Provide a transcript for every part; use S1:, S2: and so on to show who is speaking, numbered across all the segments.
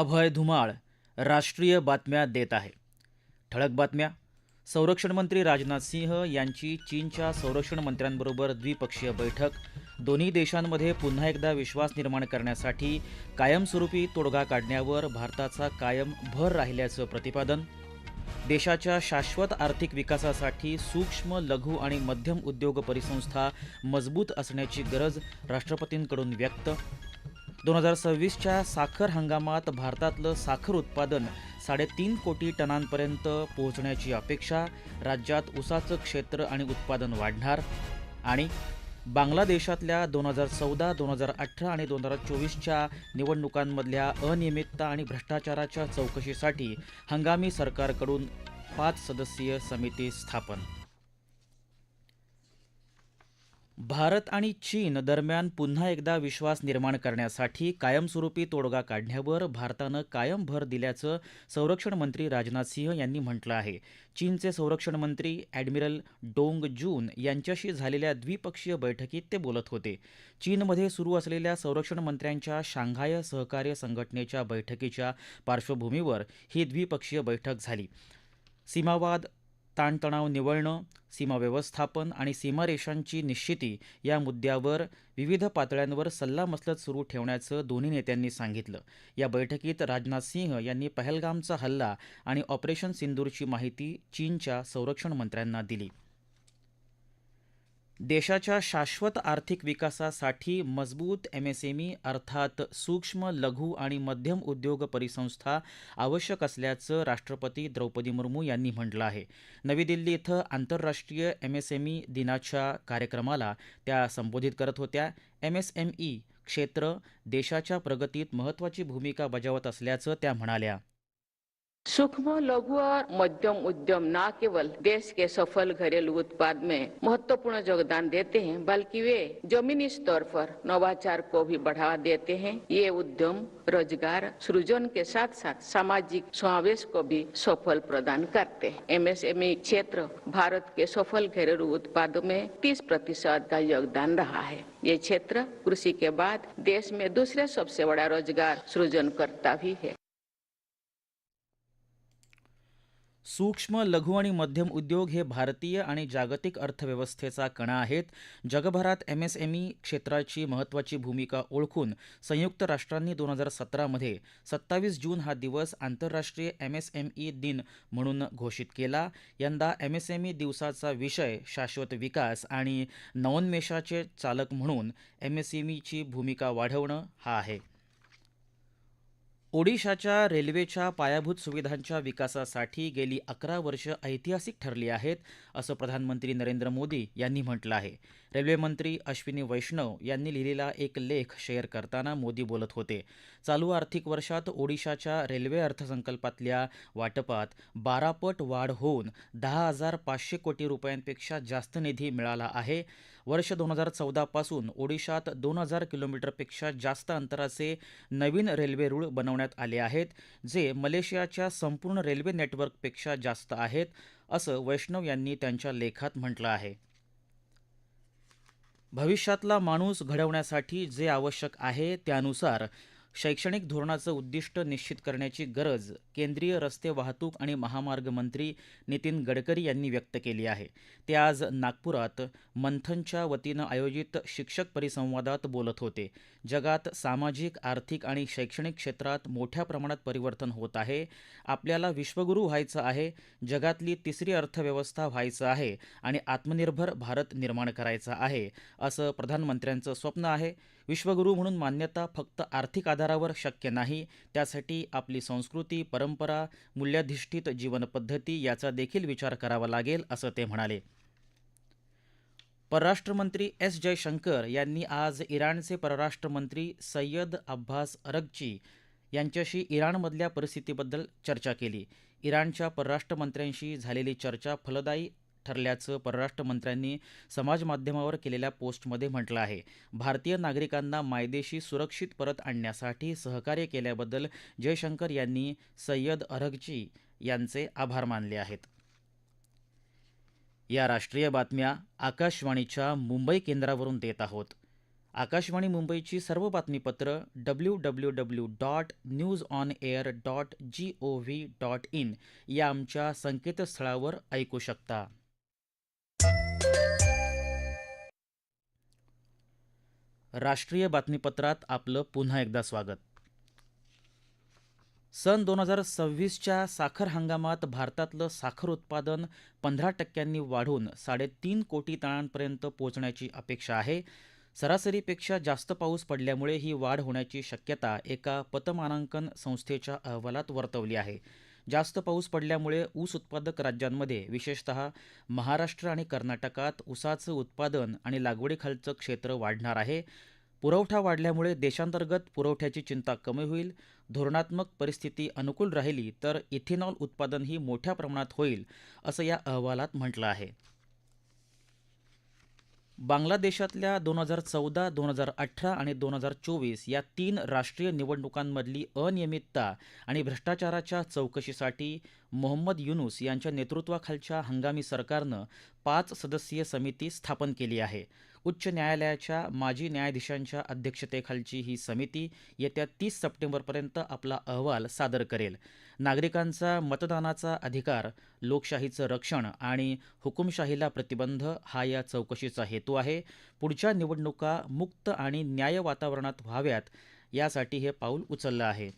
S1: अभय धुमाळ राष्ट्रीय बातम्या देत आहे ठळक बातम्या संरक्षण मंत्री राजनाथ सिंह यांची चीनच्या संरक्षण मंत्र्यांबरोबर द्विपक्षीय बैठक दोन्ही देशांमध्ये पुन्हा एकदा विश्वास निर्माण करण्यासाठी कायमस्वरूपी तोडगा काढण्यावर भारताचा कायम भर राहिल्याचं प्रतिपादन देशाच्या शाश्वत आर्थिक विकासासाठी सूक्ष्म लघु आणि मध्यम उद्योग परिसंस्था मजबूत असण्याची गरज राष्ट्रपतींकडून व्यक्त दोन हजार सव्वीसच्या साखर हंगामात भारतातलं साखर उत्पादन साडेतीन कोटी टनांपर्यंत पोहोचण्याची अपेक्षा राज्यात ऊसाचं क्षेत्र आणि उत्पादन वाढणार आणि बांगलादेशातल्या दोन हजार चौदा दोन हजार अठरा आणि दोन हजार चोवीसच्या निवडणुकांमधल्या अनियमितता आणि भ्रष्टाचाराच्या चौकशीसाठी हंगामी सरकारकडून पाच सदस्यीय समिती स्थापन भारत आणि चीन दरम्यान पुन्हा एकदा विश्वास निर्माण करण्यासाठी कायमस्वरूपी तोडगा काढण्यावर भारतानं कायम भर दिल्याचं संरक्षण मंत्री राजनाथ सिंह यांनी म्हटलं आहे चीनचे संरक्षण मंत्री ॲडमिरल डोंग जून यांच्याशी झालेल्या द्विपक्षीय बैठकीत ते बोलत होते चीनमध्ये सुरू असलेल्या संरक्षण मंत्र्यांच्या शांघाय सहकार्य संघटनेच्या बैठकीच्या पार्श्वभूमीवर ही द्विपक्षीय बैठक झाली सीमावाद ताणतणाव निवळणं सीमा व्यवस्थापन आणि सीमारेषांची निश्चिती या मुद्द्यावर विविध पातळ्यांवर सल्लामसलत सुरू ठेवण्याचं दोन्ही नेत्यांनी सांगितलं या बैठकीत राजनाथ सिंह यांनी पहलगामचा हल्ला आणि ऑपरेशन सिंदूरची माहिती चीनच्या संरक्षण मंत्र्यांना दिली देशाच्या शाश्वत आर्थिक विकासासाठी मजबूत एम एस एम ई अर्थात सूक्ष्म लघु आणि मध्यम उद्योग परिसंस्था आवश्यक असल्याचं राष्ट्रपती द्रौपदी मुर्मू यांनी म्हटलं आहे नवी दिल्ली इथं आंतरराष्ट्रीय एम एस एम ई दिनाच्या कार्यक्रमाला त्या संबोधित करत होत्या एम एस एम ई क्षेत्र देशाच्या प्रगतीत महत्त्वाची भूमिका बजावत असल्याचं त्या म्हणाल्या
S2: सूक्ष्म लघु और मध्यम उद्यम न केवल देश के सफल घरेलू उत्पाद में महत्वपूर्ण योगदान देते हैं बल्कि वे जमीनी स्तर पर नवाचार को भी बढ़ावा देते हैं ये उद्यम रोजगार सृजन के साथ साथ सामाजिक समावेश को भी सफल प्रदान करते हैं एमएसएमई क्षेत्र भारत के सफल घरेलू उत्पाद में 30 प्रतिशत का योगदान रहा है ये क्षेत्र कृषि के बाद देश में दूसरे सबसे बड़ा रोजगार सृजन करता भी है
S1: सूक्ष्म लघु आणि मध्यम उद्योग हे भारतीय आणि जागतिक अर्थव्यवस्थेचा कणा आहेत जगभरात एम एस एम ई क्षेत्राची महत्त्वाची भूमिका ओळखून संयुक्त राष्ट्रांनी दोन हजार सतरामध्ये सत्तावीस जून हा दिवस आंतरराष्ट्रीय एम एस एम ई दिन म्हणून घोषित केला यंदा एम एस एम ई दिवसाचा विषय शाश्वत विकास आणि नवोन्मेषाचे चालक म्हणून एम एस एम ईची भूमिका वाढवणं हा आहे ओडिशाच्या रेल्वेच्या पायाभूत सुविधांच्या विकासासाठी गेली अकरा वर्ष ऐतिहासिक ठरली आहेत असं प्रधानमंत्री नरेंद्र मोदी यांनी म्हटलं आहे रेल्वेमंत्री अश्विनी वैष्णव यांनी लिहिलेला एक लेख शेअर करताना मोदी बोलत होते चालू आर्थिक वर्षात ओडिशाच्या रेल्वे अर्थसंकल्पातल्या वाटपात बारापट वाढ होऊन दहा हजार पाचशे कोटी रुपयांपेक्षा जास्त निधी मिळाला आहे वर्ष दोन हजार चौदापासून ओडिशात दोन हजार किलोमीटरपेक्षा जास्त अंतराचे नवीन रेल्वे रूळ बनवण्यात आले आहेत जे मलेशियाच्या संपूर्ण रेल्वे नेटवर्कपेक्षा जास्त आहेत असं वैष्णव यांनी त्यांच्या लेखात म्हटलं आहे भविष्यातला माणूस घडवण्यासाठी जे आवश्यक आहे त्यानुसार शैक्षणिक धोरणाचं उद्दिष्ट निश्चित करण्याची गरज केंद्रीय रस्ते वाहतूक आणि महामार्ग मंत्री नितीन गडकरी यांनी व्यक्त केली आहे ते आज नागपुरात मंथनच्या वतीनं आयोजित शिक्षक परिसंवादात बोलत होते जगात सामाजिक आर्थिक आणि शैक्षणिक क्षेत्रात मोठ्या प्रमाणात परिवर्तन होत आहे आपल्याला विश्वगुरू व्हायचं आहे जगातली तिसरी अर्थव्यवस्था व्हायचं आहे आणि आत्मनिर्भर भारत निर्माण करायचा आहे असं प्रधानमंत्र्यांचं स्वप्न आहे विश्वगुरु म्हणून मान्यता फक्त आर्थिक आधारावर शक्य नाही त्यासाठी आपली संस्कृती परंपरा मूल्याधिष्ठित जीवनपद्धती याचा देखील विचार करावा लागेल असं ते म्हणाले परराष्ट्रमंत्री एस जयशंकर यांनी आज इराणचे परराष्ट्रमंत्री सय्यद अब्बास अरगची यांच्याशी इराणमधल्या परिस्थितीबद्दल चर्चा केली इराणच्या परराष्ट्रमंत्र्यांशी झालेली चर्चा फलदायी ठरल्याचं मंत्र्यांनी समाजमाध्यमावर केलेल्या पोस्टमध्ये म्हटलं आहे भारतीय नागरिकांना मायदेशी सुरक्षित परत आणण्यासाठी सहकार्य केल्याबद्दल जयशंकर यांनी सय्यद अरघची यांचे आभार मानले आहेत या राष्ट्रीय बातम्या आकाशवाणीच्या मुंबई केंद्रावरून देत आहोत आकाशवाणी मुंबईची सर्व बातमीपत्र W W W dot news on air dot G O V dot in या आमच्या संकेतस्थळावर ऐकू शकता राष्ट्रीय बातमीपत्रात आपलं पुन्हा एकदा स्वागत सन दोन हजार सव्वीसच्या साखर हंगामात भारतातलं साखर उत्पादन पंधरा टक्क्यांनी वाढून साडेतीन कोटी तळांपर्यंत पोहोचण्याची अपेक्षा आहे सरासरीपेक्षा जास्त पाऊस पडल्यामुळे ही वाढ होण्याची शक्यता एका पतमानांकन संस्थेच्या अहवालात वर्तवली आहे जास्त पाऊस पडल्यामुळे ऊस उत्पादक राज्यांमध्ये विशेषतः महाराष्ट्र आणि कर्नाटकात ऊसाचं उत्पादन आणि लागवडीखालचं क्षेत्र वाढणार आहे पुरवठा वाढल्यामुळे देशांतर्गत पुरवठ्याची चिंता कमी होईल धोरणात्मक परिस्थिती अनुकूल राहिली तर इथेनॉल उत्पादनही मोठ्या प्रमाणात होईल असं या अहवालात म्हटलं आहे बांगलादेशातल्या दोन हजार चौदा दोन हजार अठरा आणि दोन हजार चोवीस या तीन राष्ट्रीय निवडणुकांमधली अनियमितता आणि भ्रष्टाचाराच्या चौकशीसाठी मोहम्मद युनुस यांच्या नेतृत्वाखालच्या हंगामी सरकारनं पाच सदस्यीय समिती स्थापन केली आहे उच्च न्यायालयाच्या माजी न्यायाधीशांच्या अध्यक्षतेखालची ही समिती येत्या तीस सप्टेंबरपर्यंत आपला अहवाल सादर करेल नागरिकांचा मतदानाचा अधिकार लोकशाहीचं रक्षण आणि हुकुमशाहीला प्रतिबंध हा या चौकशीचा हेतू आहे पुढच्या निवडणुका मुक्त आणि न्याय वातावरणात व्हाव्यात यासाठी हे पाऊल उचललं आहे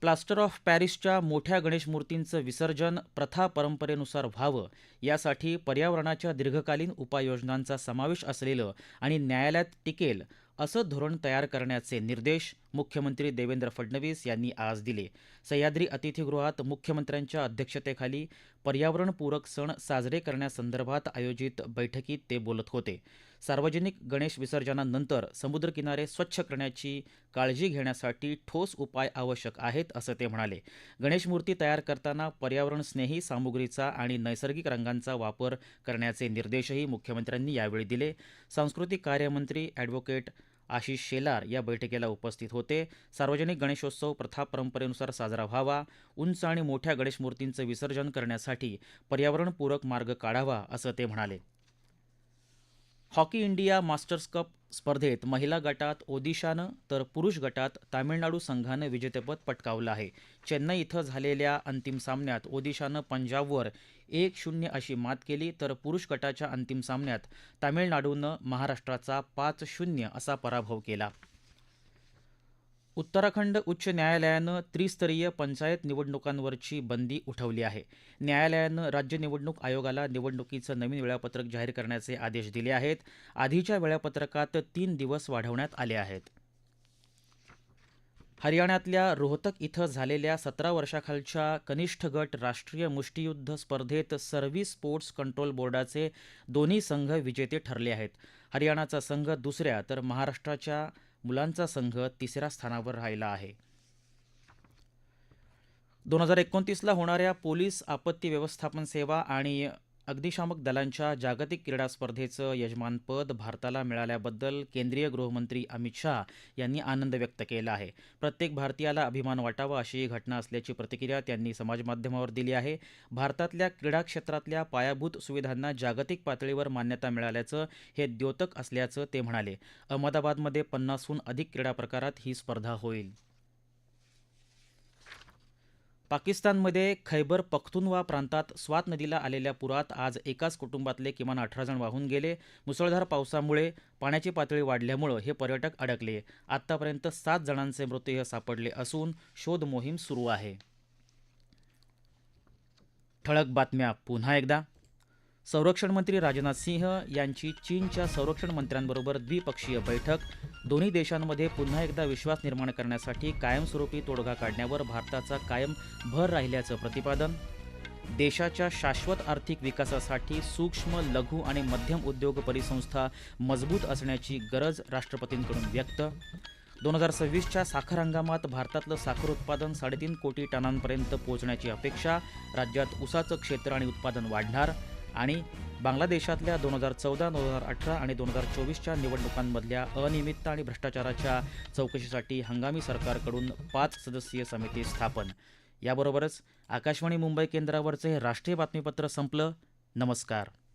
S1: प्लास्टर ऑफ पॅरिसच्या मोठ्या गणेश मूर्तींचं विसर्जन प्रथा परंपरेनुसार व्हावं यासाठी पर्यावरणाच्या दीर्घकालीन उपाययोजनांचा समावेश असलेलं आणि न्यायालयात टिकेल असं धोरण तयार करण्याचे निर्देश मुख्यमंत्री देवेंद्र फडणवीस यांनी आज दिले सह्याद्री अतिथीगृहात मुख्यमंत्र्यांच्या अध्यक्षतेखाली पर्यावरणपूरक सण साजरे करण्यासंदर्भात आयोजित बैठकीत ते बोलत होते सार्वजनिक गणेश विसर्जनानंतर समुद्रकिनारे स्वच्छ करण्याची काळजी घेण्यासाठी ठोस उपाय आवश्यक आहेत असं ते म्हणाले गणेश मूर्ती तयार करताना पर्यावरणस्नेही सामुग्रीचा आणि नैसर्गिक रंगांचा वापर करण्याचे निर्देशही मुख्यमंत्र्यांनी यावेळी दिले सांस्कृतिक कार्यमंत्री ॲडव्होकेट आशिष शेलार या बैठकीला उपस्थित होते सार्वजनिक गणेशोत्सव प्रथा परंपरेनुसार साजरा व्हावा उंच आणि मोठ्या गणेशमूर्तींचं विसर्जन करण्यासाठी पर्यावरणपूरक मार्ग काढावा असं ते म्हणाले हॉकी इंडिया मास्टर्स कप स्पर्धेत महिला गटात ओदिशानं तर पुरुष गटात तामिळनाडू संघानं विजेतेपद पटकावलं आहे चेन्नई इथं झालेल्या अंतिम सामन्यात ओदिशानं पंजाबवर एक शून्य अशी मात केली तर पुरुष गटाच्या अंतिम सामन्यात तामिळनाडूनं महाराष्ट्राचा पाच शून्य असा पराभव केला उत्तराखंड उच्च न्यायालयानं त्रिस्तरीय पंचायत निवडणुकांवरची बंदी उठवली आहे न्यायालयानं राज्य निवडणूक आयोगाला निवडणुकीचं नवीन वेळापत्रक जाहीर करण्याचे आदेश दिले आहेत आधीच्या वेळापत्रकात तीन दिवस वाढवण्यात आले आहेत हरियाणातल्या रोहतक इथं झालेल्या सतरा वर्षाखालच्या कनिष्ठ गट राष्ट्रीय मुष्टियुद्ध स्पर्धेत सर्व्हिस स्पोर्ट्स कंट्रोल बोर्डाचे दोन्ही संघ विजेते ठरले आहेत हरियाणाचा संघ दुसऱ्या तर महाराष्ट्राच्या मुलांचा संघ तिसऱ्या स्थानावर राहिला आहे दोन हजार एकोणतीसला होणाऱ्या पोलीस आपत्ती व्यवस्थापन सेवा आणि अग्निशामक दलांच्या जागतिक क्रीडा स्पर्धेचं यजमानपद भारताला मिळाल्याबद्दल केंद्रीय गृहमंत्री अमित शहा यांनी आनंद व्यक्त केला आहे प्रत्येक भारतीयाला अभिमान वाटावा अशी ही घटना असल्याची प्रतिक्रिया त्यांनी समाजमाध्यमावर दिली आहे भारतातल्या क्रीडा क्षेत्रातल्या पायाभूत सुविधांना जागतिक पातळीवर मान्यता मिळाल्याचं हे द्योतक असल्याचं ते म्हणाले अहमदाबादमध्ये पन्नासहून अधिक क्रीडा प्रकारात ही स्पर्धा होईल पाकिस्तानमध्ये खैबर पख्तुनवा प्रांतात स्वात नदीला आलेल्या पुरात आज एकाच कुटुंबातले किमान अठरा जण वाहून गेले मुसळधार पावसामुळे पाण्याची पातळी वाढल्यामुळं हे पर्यटक अडकले आतापर्यंत सात जणांचे मृतदेह सापडले असून शोध मोहीम सुरू आहे ठळक बातम्या पुन्हा एकदा संरक्षण मंत्री राजनाथ सिंह यांची चीनच्या संरक्षण मंत्र्यांबरोबर द्विपक्षीय बैठक दोन्ही देशांमध्ये पुन्हा एकदा विश्वास निर्माण करण्यासाठी कायमस्वरूपी तोडगा काढण्यावर भारताचा कायम भर राहिल्याचं प्रतिपादन देशाच्या शाश्वत आर्थिक विकासासाठी सूक्ष्म लघु आणि मध्यम उद्योग परिसंस्था मजबूत असण्याची गरज राष्ट्रपतींकडून व्यक्त दोन हजार सव्वीसच्या साखर हंगामात भारतातलं साखर उत्पादन साडेतीन कोटी टनांपर्यंत पोहोचण्याची अपेक्षा राज्यात ऊसाचं क्षेत्र आणि उत्पादन वाढणार आणि बांगलादेशातल्या दोन हजार चौदा दोन हजार अठरा आणि दोन हजार चोवीसच्या निवडणुकांमधल्या अनियमितता आणि भ्रष्टाचाराच्या चौकशीसाठी हंगामी सरकारकडून पाच सदस्यीय समिती स्थापन याबरोबरच आकाशवाणी मुंबई केंद्रावरचे हे राष्ट्रीय बातमीपत्र संपलं नमस्कार